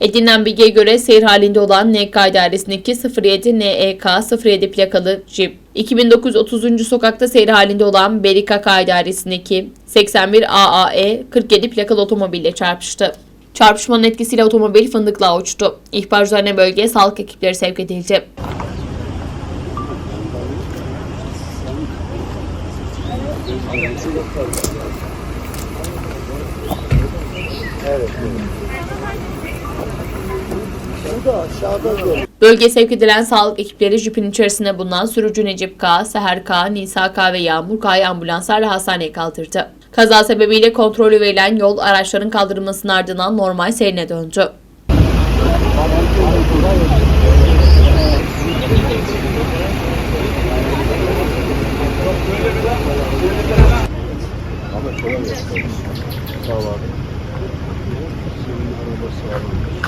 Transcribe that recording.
Edinilen bilgiye göre seyir halinde olan NK dairesindeki 07 NEK 07 plakalı Jeep, 2930. sokakta seyir halinde olan Berika K dairesindeki 81 AAE 47 plakalı otomobille çarpıştı. Çarpışmanın etkisiyle otomobil fındıklığa uçtu. İhbar üzerine bölgeye sağlık ekipleri sevk edildi. Bölgeye sevk edilen sağlık ekipleri jipin içerisinde bulunan sürücü Necip K, Seher K, Nisa K ve Yağmur K'yı ambulanslarla hastaneye kaldırdı. Kaza sebebiyle kontrolü verilen yol araçların kaldırılmasının ardından normal seyrine döndü. Sağ ol. so i whatsoever.